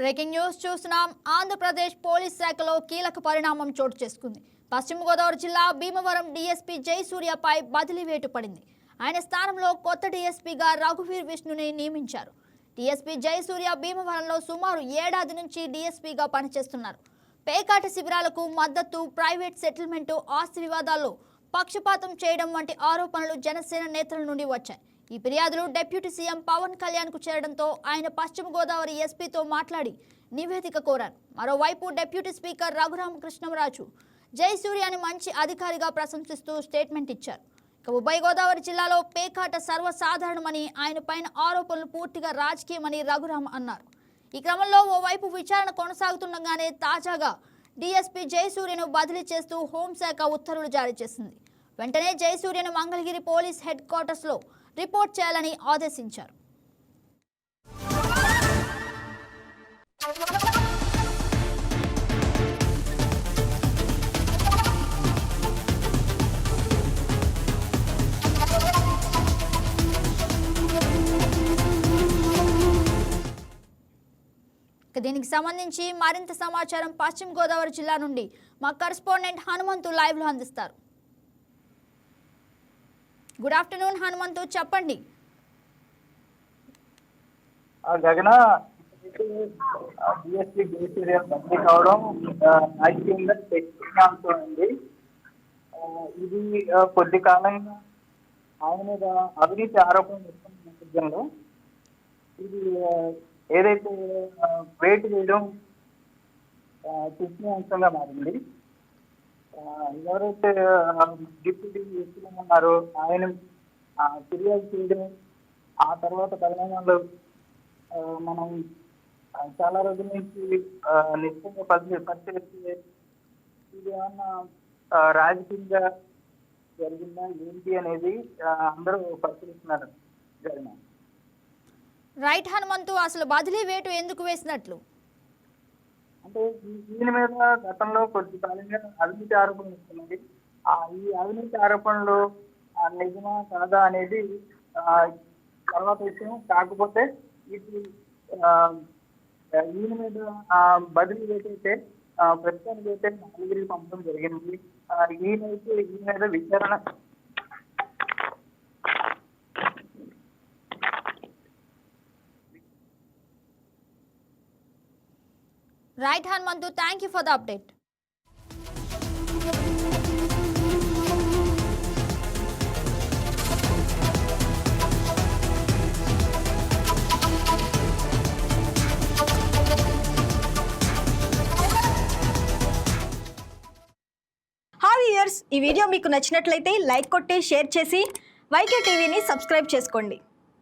Breaking news చూస్తున్నాం. Andhra Pradesh police శాఖలో కీలక పరిణామం చోటు చేసుకుంది. పశ్చిమ గోదావరి జిల్లా భీమవరం డీఎస్పీ జయసూర్యపై బదిలీ వేటు పడింది. ఆయన స్థానంలో కొత్త డీఎస్పీగా రఘువీర్ విష్ణుని నియమించారు. డీఎస్పీ జయసూర్య భీమవరంలో సుమారు ఏడాది నుంచి డీఎస్పీగా పనిచేస్తున్నారు. పేకాట శిబిరాలకు మద్దతు ప్రైవేట్ సెటిల్మెంటు ఆస్తి వివాదాల్లో పక్షపాతం చేయడం వంటి ఆరోపణలు జనసేన నేతల నుండి వచ్చాయి. ఈ ఫిర్యాదులు డిప్యూటీ సీఎం పవన్ కళ్యాణ్కు చేరడంతో ఆయన పశ్చిమ గోదావరి ఎస్పీతో మాట్లాడి నివేదిక కోరారు. మరోవైపు డిప్యూటీ స్పీకర్ రఘురామకృష్ణంరాజు జయసూర్యాని మంచి అధికారిగా ప్రశంసిస్తూ స్టేట్మెంట్ ఇచ్చారు. ఇక ఉభయ గోదావరి జిల్లాలో పేకాట సర్వసాధారణమని ఆయన పైన ఆరోపణలు పూర్తిగా రాజకీయమని రఘురామ్ అన్నారు. ఈ క్రమంలో ఓవైపు విచారణ కొనసాగుతుండగానే తాజాగా డీఎస్పీ జయసూర్యను బదిలీ చేస్తూ హోంశాఖ ఉత్తర్వులు జారీ చేసింది. వెంటనే జయసూర్యను మంగళగిరి పోలీస్ హెడ్ క్వార్టర్స్లో రిపోర్ట్ చేయాలని ఆదేశించారు. దీనికి సంబంధించి మరింత సమాచారం పశ్చిమ గోదావరి జిల్లా నుండి మా కరస్పాండెంట్ హనుమంతు లైవ్లో అందిస్తారు. గుడ్ ఆఫ్టర్నూన్ హనుమంతు చెప్పండి. ఆ గగన బిఎస్పీ జేసీరియా బదిలీ కావడం ఆ, రాజకీయంగా ఉంది. ఇది కొద్ది కాలంగా ఆయన మీద అవినీతి ఆరోపణ వస్తున్న నేపథ్యంలో ఇది ఏదైతే వేటు వేయడం ఆ, అంశంగా మారింది. ఎవరైతే డిప్యూటీ ఎస్పీ ఉన్నారో ఆయన ఫిర్యాదు చేయడం ఆ తర్వాత పరిణామాలు మనం చాలా రోజుల నుంచి నిశ్చయంగా పరిచయం పరిశీలిస్తే ఇది ఏమన్నా రాజకీయంగా జరిగిందా? ఏంటి అనేది అందరూ పరిశీలిస్తున్నారు. జరిగిన రైట్ హనుమంతు అసలు బదిలీ వేటు ఎందుకు వేసినట్లు? అంటే ఈ- దీని మీద గతంలో కొద్ది కాలంగా అవినీతి ఆరోపణలు వస్తున్నాయి. ఆ ఈ అవినీతి ఆరోపణలు ఆ, నిజమా కాదా అనేది ఆ, తర్వాత విషయం కాకపోతే ఇది ఆ, ఈయన మీద ఆ, బదిలీ ఏదైతే ప్రస్తుతానికి అయితే నాలుగురికి పంపడం జరిగింది ఈయనైతే ఈయన మీద విచారణ right Hanumanthu thank you for the update hi years ఈ వీడియో మీకు నచ్చినట్లయితే లైక్ కొట్టి షేర్ చేసి వైకే టీవీని సబ్స్క్రైబ్ చేసుకోండి.